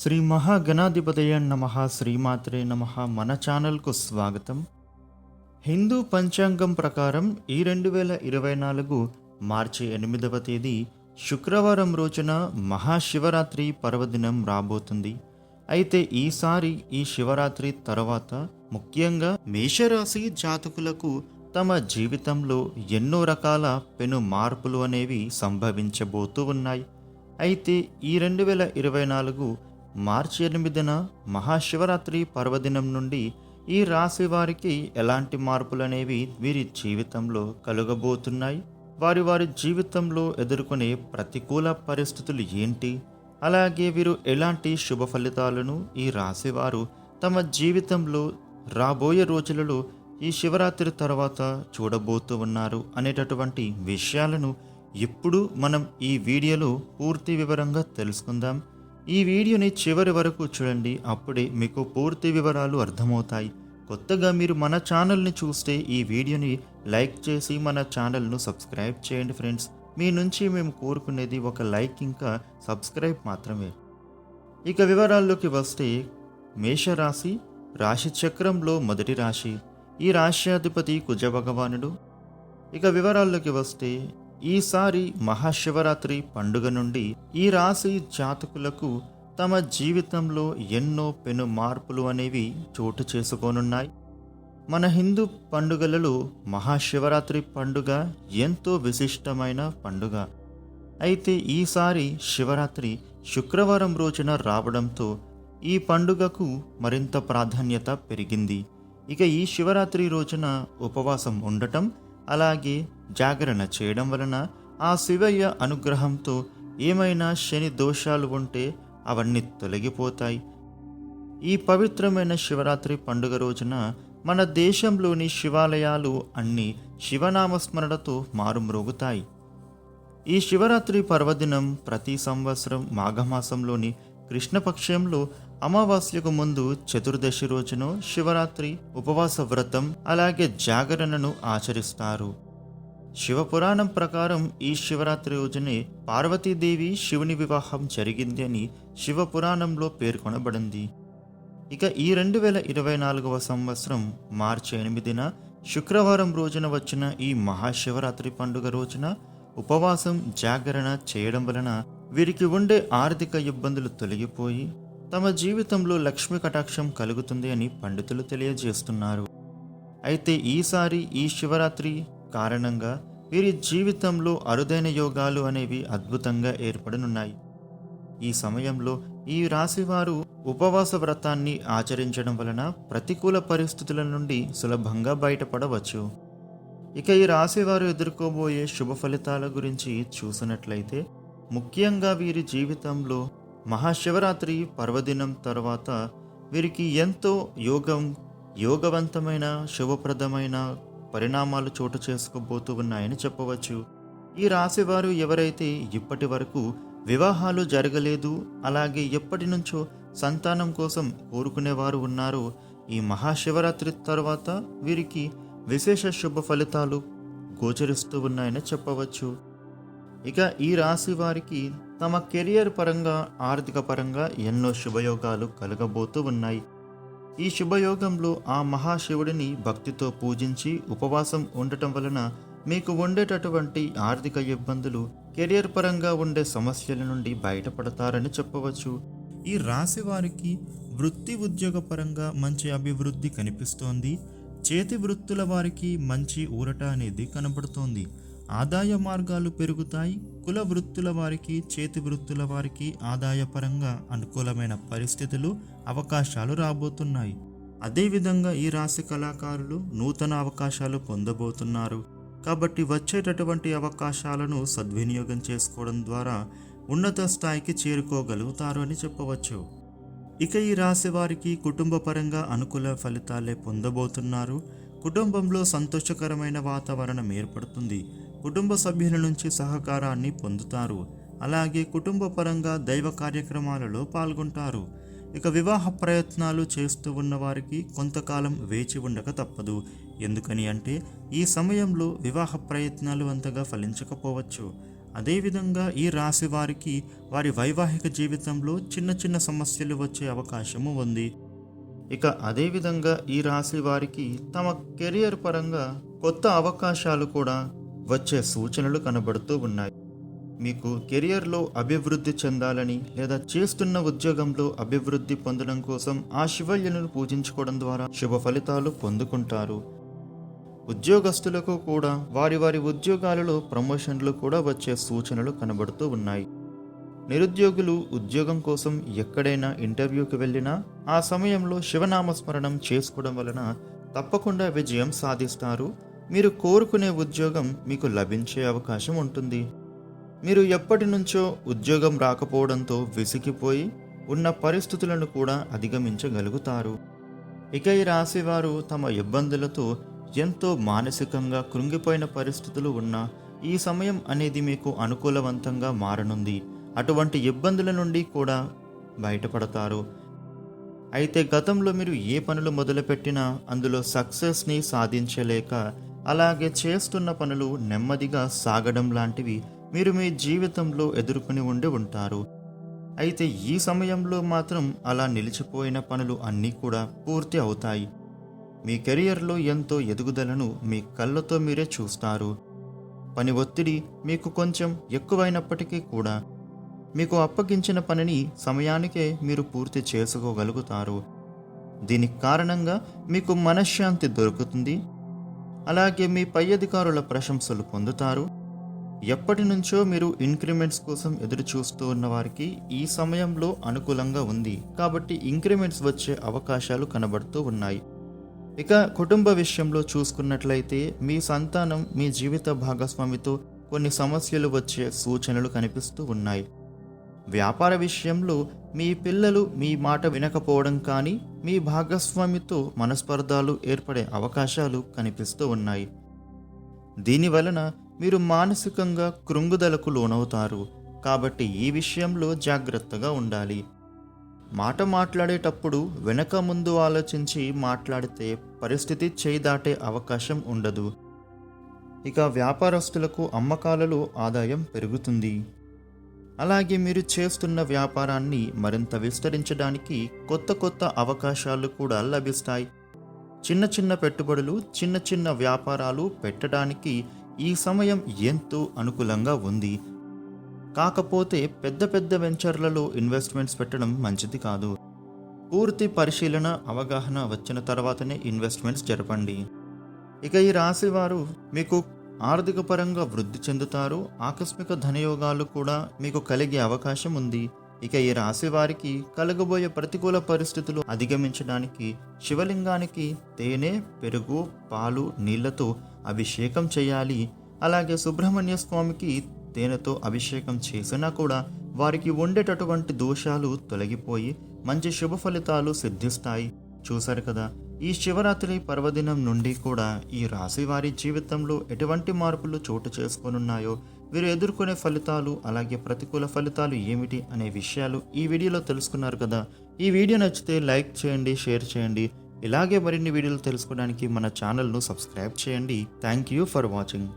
శ్రీ మహాగణాధిపతయ నమ శ్రీమాత్రే నమ. మన ఛానల్కు స్వాగతం. హిందూ పంచాంగం ప్రకారం ఈ రెండు వేల ఇరవై నాలుగు మార్చి ఎనిమిదవ తేదీ శుక్రవారం రోజున మహాశివరాత్రి పర్వదినం రాబోతుంది. అయితే ఈసారి ఈ శివరాత్రి తర్వాత ముఖ్యంగా మేషరాశి జాతకులకు తమ జీవితంలో ఎన్నో రకాల పెను మార్పులు అనేవి సంభవించబోతూ ఉన్నాయి. అయితే ఈ రెండు వేల ఇరవై నాలుగు మార్చి ఎనిమిదిన మహాశివరాత్రి పర్వదినం నుండి ఈ రాశి వారికి ఎలాంటి మార్పులు అనేవి వీరి జీవితంలో కలుగబోతున్నాయి? వారి వారి జీవితంలో ఎదుర్కొనే ప్రతికూల పరిస్థితులు ఏంటి? అలాగే వీరు ఎలాంటి శుభ ఫలితాలను ఈ రాశివారు తమ జీవితంలో రాబోయే రోజులలో ఈ శివరాత్రి తర్వాత చూడబోతూ ఉన్నారు అనేటటువంటి విషయాలను ఇప్పుడు మనం ఈ వీడియోలో పూర్తి వివరంగా తెలుసుకుందాం. ఈ వీడియోని చివరి వరకు చూడండి అప్పుడే మీకు పూర్తి వివరాలు అర్థమవుతాయి. కొత్తగా మీరు మన ఛానల్ని చూస్తే ఈ వీడియోని లైక్ చేసి మన ఛానల్ను సబ్స్క్రైబ్ చేయండి ఫ్రెండ్స్. మీ నుంచి మేము కోరుకునేది ఒక లైక్ ఇంకా సబ్స్క్రైబ్ మాత్రమే. ఇక వివరాల్లోకి వస్తే మేషరాశి రాశి చక్రంలో మొదటి రాశి. ఈ రాశ్యాధిపతి కుజ భగవానుడు. ఇక వివరాల్లోకి వస్తే ఈసారి మహాశివరాత్రి పండుగ నుండి ఈ రాశి జాతకులకు తమ జీవితంలో ఎన్నో పెను మార్పులు అనేవి చోటు చేసుకోనున్నాయి. మన హిందూ పండుగలలో మహాశివరాత్రి పండుగ ఎంతో విశిష్టమైన పండుగ. అయితే ఈసారి శివరాత్రి శుక్రవారం రోజున రావడంతో ఈ పండుగకు మరింత ప్రాధాన్యత పెరిగింది. ఇక ఈ శివరాత్రి రోజున ఉపవాసం ఉండటం అలాగే జాగరణ చేయడం వలన ఆ శివయ్య అనుగ్రహంతో ఏమైనా శని దోషాలు ఉంటే అవన్నీ తొలగిపోతాయి. ఈ పవిత్రమైన శివరాత్రి పండుగ రోజున మన దేశంలోని శివాలయాలు అన్నీ శివనామస్మరణతో మారుమ్రోగుతాయి. ఈ శివరాత్రి పర్వదినం ప్రతి సంవత్సరం మాఘమాసంలోని కృష్ణపక్షంలో అమావాస్యకు ముందు చతుర్దశి రోజున శివరాత్రి ఉపవాస వ్రతం అలాగే జాగరణను ఆచరిస్తారు. శివపురాణం ప్రకారం ఈ శివరాత్రి రోజునే పార్వతీదేవి శివుని వివాహం జరిగింది అని శివపురాణంలో పేర్కొనబడింది. ఇక ఈ రెండు వేల ఇరవై నాలుగవ సంవత్సరం మార్చి ఎనిమిదిన శుక్రవారం రోజున వచ్చిన ఈ మహాశివరాత్రి పండుగ రోజున ఉపవాసం జాగరణ చేయడం వలన వీరికి ఉండే ఆర్థిక ఇబ్బందులు తొలగిపోయి తమ జీవితంలో లక్ష్మి కటాక్షం కలుగుతుంది అని పండితులు తెలియజేస్తున్నారు. అయితే ఈసారి ఈ శివరాత్రి కారణంగా వీరి జీవితంలో అరుదైన యోగాలు అనేవి అద్భుతంగా ఏర్పడనున్నాయి. ఈ సమయంలో ఈ రాశివారు ఉపవాస వ్రతాన్ని ఆచరించడం వలన ప్రతికూల పరిస్థితుల నుండి సులభంగా బయటపడవచ్చు. ఇక ఈ రాశివారు ఎదుర్కోబోయే శుభ ఫలితాల గురించి చూసినట్లయితే ముఖ్యంగా వీరి జీవితంలో మహాశివరాత్రి పర్వదినం తర్వాత వీరికి ఎంతో యోగం యోగవంతమైన శుభప్రదమైన పరిణామాలు చోటు చేసుకోబోతూ ఉన్నాయని చెప్పవచ్చు. ఈ రాశివారు ఎవరైతే ఇప్పటి వరకు వివాహాలు జరగలేదు అలాగే ఎప్పటి నుంచో సంతానం కోసం కోరుకునేవారు ఉన్నారో ఈ మహాశివరాత్రి తర్వాత వీరికి విశేష శుభ ఫలితాలు గోచరిస్తూ ఉన్నాయని చెప్పవచ్చు. ఇక ఈ రాశి వారికి తమ కెరియర్ పరంగా ఆర్థిక పరంగా ఎన్నో శుభయోగాలు కలగబోతూ ఉన్నాయి. ఈ శుభయోగంలో ఆ మహాశివుడిని భక్తితో పూజించి ఉపవాసం ఉండటం వలన మీకు ఉండేటటువంటి ఆర్థిక ఇబ్బందులు కెరియర్ పరంగా ఉండే సమస్యల నుండి బయటపడతారని చెప్పవచ్చు. ఈ రాశి వారికి వృత్తి ఉద్యోగ పరంగా మంచి అభివృద్ధి కనిపిస్తోంది. చేతి వృత్తుల వారికి మంచి ఊరట అనేది కనబడుతోంది. ఆదాయ మార్గాలు పెరుగుతాయి కుల వృత్తుల వారికి చేతి వృత్తుల వారికి ఆదాయపరంగా అనుకూలమైన పరిస్థితులు అవకాశాలు రాబోతున్నాయి. అదేవిధంగా ఈ రాశి కళాకారులు నూతన అవకాశాలు పొందబోతున్నారు. కాబట్టి వచ్చేటటువంటి అవకాశాలను సద్వినియోగం చేసుకోవడం ద్వారా ఉన్నత స్థాయికి చేరుకోగలుగుతారు అని చెప్పవచ్చు. ఇక ఈ రాశి వారికి కుటుంబ పరంగా అనుకూల ఫలితాలే పొందబోతున్నారు. కుటుంబంలో సంతోషకరమైన వాతావరణం ఏర్పడుతుంది. కుటుంబ సభ్యుల నుంచి సహకారాన్ని పొందుతారు. అలాగే కుటుంబ పరంగా దైవ కార్యక్రమాలలో పాల్గొంటారు. ఇక వివాహ ప్రయత్నాలు చేస్తూ ఉన్న వారికి కొంతకాలం వేచి ఉండక తప్పదు. ఎందుకని అంటే ఈ సమయంలో వివాహ ప్రయత్నాలు అంతగా ఫలించకపోవచ్చు. అదేవిధంగా ఈ రాశి వారికి వారి వైవాహిక జీవితంలో చిన్న చిన్న సమస్యలు వచ్చే అవకాశము ఉంది. ఇక అదేవిధంగా ఈ రాశి వారికి తమ కెరియర్ పరంగా కొత్త అవకాశాలు కూడా వచ్చే సూచనలు కనబడుతూ ఉన్నాయి. మీకు కెరియర్లో అభివృద్ధి చెందాలని లేదా చేస్తున్న ఉద్యోగంలో అభివృద్ధి పొందడం కోసం ఆ శివయ్యను పూజించుకోవడం ద్వారా శుభ ఫలితాలు పొందుకుంటారు. ఉద్యోగస్తులకు కూడా వారి వారి ఉద్యోగాలలో ప్రమోషన్లు కూడా వచ్చే సూచనలు కనబడుతూ ఉన్నాయి. నిరుద్యోగులు ఉద్యోగం కోసం ఎక్కడైనా ఇంటర్వ్యూకి వెళ్ళినా ఆ సమయంలో శివనామస్మరణం చేసుకోవడం వలన తప్పకుండా విజయం సాధిస్తారు. మీరు కోరుకునే ఉద్యోగం మీకు లభించే అవకాశం ఉంటుంది. మీరు ఎప్పటి నుంచో ఉద్యోగం రాకపోవడంతో విసిగిపోయి ఉన్న పరిస్థితులను కూడా అధిగమించగలుగుతారు. ఇక ఈ రాశివారు తమ ఇబ్బందులతో ఎంతో మానసికంగా కృంగిపోయిన పరిస్థితులు ఉన్న ఈ సమయం అనేది మీకు అనుకూలవంతంగా మారనుంది. అటువంటి ఇబ్బందుల నుండి కూడా బయటపడతారు. అయితే గతంలో మీరు ఏ పనులు మొదలుపెట్టినా అందులో సక్సెస్ని సాధించలేక అలాగే చేస్తున్న పనులు నెమ్మదిగా సాగడం లాంటివి మీరు మీ జీవితంలో ఎదుర్కొని ఉండి ఉంటారు. అయితే ఈ సమయంలో మాత్రం అలా నిలిచిపోయిన పనులు అన్నీ కూడా పూర్తి అవుతాయి. మీ కెరియర్లో ఎంతో ఎదుగుదలను మీ కళ్ళతో మీరే చూస్తారు. పని ఒత్తిడి మీకు కొంచెం ఎక్కువైనప్పటికీ కూడా మీకు అప్పగించిన పనిని సమయానికే మీరు పూర్తి చేసుకోగలుగుతారు. దీనికి కారణంగా మీకు మనశ్శాంతి దొరుకుతుంది. అలాగే మీ పై అధికారుల ప్రశంసలు పొందుతారు. ఎప్పటి నుంచో మీరు ఇంక్రిమెంట్స్ కోసం ఎదురు చూస్తూ ఉన్న వారికి ఈ సమయంలో అనుకూలంగా ఉంది. కాబట్టి ఇంక్రిమెంట్స్ వచ్చే అవకాశాలు కనబడుతూ ఉన్నాయి. ఇక కుటుంబ విషయంలో చూసుకున్నట్లయితే మీ సంతానం మీ జీవిత భాగస్వామితో కొన్ని సమస్యలు వచ్చే సూచనలు కనిపిస్తూ ఉన్నాయి. వ్యాపార విషయంలో మీ పిల్లలు మీ మాట వినకపోవడం కానీ మీ భాగస్వామితో మనస్పర్ధాలు ఏర్పడే అవకాశాలు కనిపిస్తూ ఉన్నాయి. దీని వలన మీరు మానసికంగా కృంగుదలకు లోనవుతారు. కాబట్టి ఈ విషయంలో జాగ్రత్తగా ఉండాలి. మాట మాట్లాడేటప్పుడు వెనక ముందు ఆలోచించి మాట్లాడితే పరిస్థితి చేయి దాటే అవకాశం ఉండదు. ఇక వ్యాపారస్తులకు అమ్మకాలలో ఆదాయం పెరుగుతుంది. అలాగే మీరు చేస్తున్న వ్యాపారాన్ని మరింత విస్తరించడానికి కొత్త కొత్త అవకాశాలు కూడా లభిస్తాయి. చిన్న చిన్న పెట్టుబడులు చిన్న చిన్న వ్యాపారాలు పెట్టడానికి ఈ సమయం ఎంతో అనుకూలంగా ఉంది. కాకపోతే పెద్ద పెద్ద వెంచర్లలో ఇన్వెస్ట్మెంట్స్ పెట్టడం మంచిది కాదు. పూర్తి పరిశీలన అవగాహన వచ్చిన తర్వాతనే ఇన్వెస్ట్మెంట్స్ జరపండి. ఇక ఈ రాశివారు మీకు ఆర్థిక పరంగా వృద్ధి చెందుతారు ఆకస్మిక ధనయోగాలు కూడా మీకు కలిగే అవకాశం ఉంది. ఇక ఈ రాశి వారికి కలగబోయే ప్రతికూల పరిస్థితులు అధిగమించడానికి శివలింగానికి తేనె పెరుగు పాలు నీళ్ళతో అభిషేకం చేయాలి. అలాగే సుబ్రహ్మణ్య స్వామికి తేనెతో అభిషేకం చేసినా కూడా వారికి ఉండేటటువంటి దోషాలు తొలగిపోయి మంచి శుభ ఫలితాలు సిద్ధిస్తాయి. చూశారు కదా ఈ శివరాత్రి పర్వదినం నుండి కూడా ఈ రాశి వారి జీవితంలో ఎటువంటి మార్పులు చోటు చేసుకోనున్నాయో వీరు ఎదుర్కొనే ఫలితాలు అలాగే ప్రతికూల ఫలితాలు ఏమిటి అనే విషయాలు ఈ వీడియోలో తెలుసుకున్నారు కదా. ఈ వీడియో నచ్చితే లైక్ చేయండి షేర్ చేయండి. ఇలాగే మరిన్ని వీడియోలు తెలుసుకోవడానికి మన ఛానల్ను సబ్స్క్రైబ్ చేయండి. Thank you for watching.